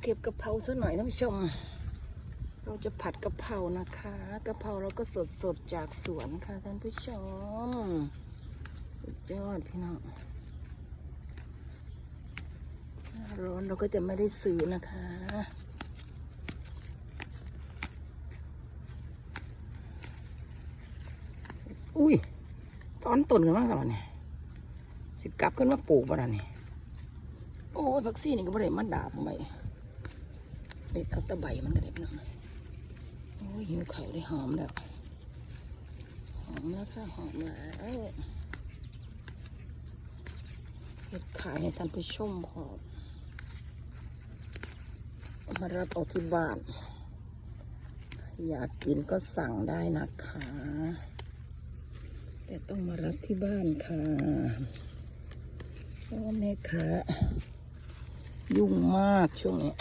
เก็บกะเพราซะหน่อยท่านผู้ชม เราจะผัดกะเพรานะคะกะเพราเราก็สดสดๆจากสวนค่ะท่านผู้ชม สุดยอดพี่น้องหน้าร้อนเราก็จะไม่ได้ซื้อนะคะอุ้ยตอนต้นกันมากกว่านี่สิกลับขึ้นมาปลูกบ่ล่ะนี่ อ้ยผักซี่นี่ก็บ่ได้มาดาบไปเด็ดเอาตะใบมันก็ได้พี่น้องโอ้ยหิวเขาได้หอมแล้วหอมแล้วค่ะหอมแล้วเห็ดขายให้ท่านผู้ชมพอมารับเอาที่บ้าน อยากกินก็สั่งได้นะคะ แต่ต้องมารับที่บ้านค่ะเพราะว่าแม่ค้า ยุ่งมากช่วงนี้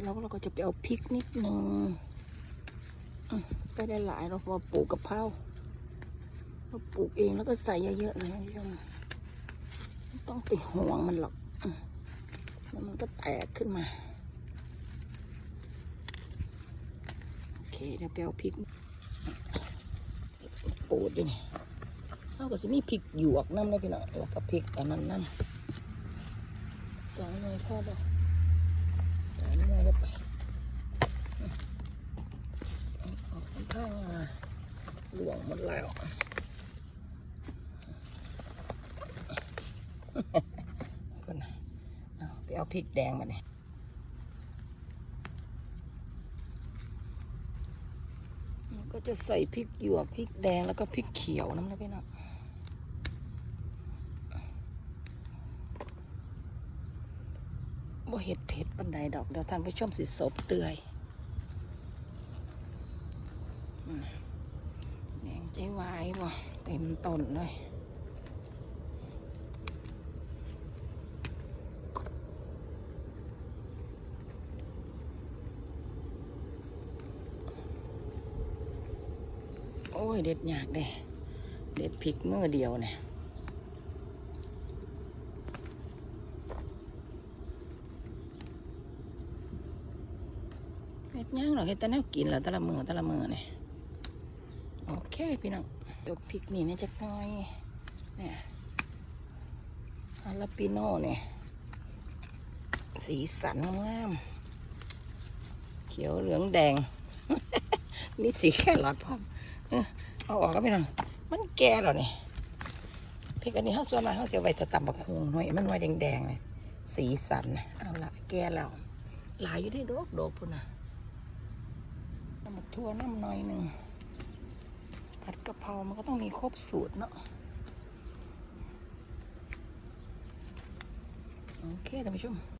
แล้วเราก็จะไปเอาพริกนิดหนึ่งก็ได้หลายเราพอปลูกกะเพราเราปลูกเองแล้วก็ใส่เยอะๆเลยนะพี่ชมไม่ต้องไปห่วงมันหรอกแล้วมันก็แตกขึ้นมา โอเคเดี๋ยวไปเอาพริก โปดด้วยนี่เอากับสิมีพริกหยวกน้ำเลยพี่น้องแล้วก็พริกอันนั้นน้ำสองหน่วยพ่อบอกสองหน่วยก็ไปออกข้างมาหลวงหมดแล้วคนน่ะเอาไปเอาพริกแดงมาเนี่ยแล้ว ก็จะใส่พริกหยวกพริกแดงแล้วก็พริกเขียวน้ำนะพี่น้องบ่เห็ดเผ็ดปันใดดอกเดี๋ยวทางผู้ชมสิสบเตือยอืมแดงใจวายบ่เต็มต้นเลย ยเด็ดยากเด้เด็ดพริกมือเดียวเนี่ยเด็ดย่างหรอเฮ็ดแต่แนวกินแล้วแต่ละมือแต่ละมือเนี่ยโอเคพี่น้องเดี๋ยวพริกนี่เนี่ยจะน้อยเนี่ยฮาลาปิโน่เนี่ยสีสันงาม เขียวเหลืองแดง มีสีแค่หลอดพร้อม เอาออกก็ไม่ต้องมันแก่แล้วนี่พริกอันนี้เขาส่วนมากเขาเสียไว้แต่ตำบักฮงหน่อยมันหน่วยแดงๆเลยสีสันนะเอาละแก่แล้วหลายอยู่ได้ดอกดอกพุ่นน่ะน้ำมันทั่วน้ำหน่อยหนึ่งผัดกะเพรามันก็ต้องมีครบสูตรเนาะโอเคท่านผู้ชม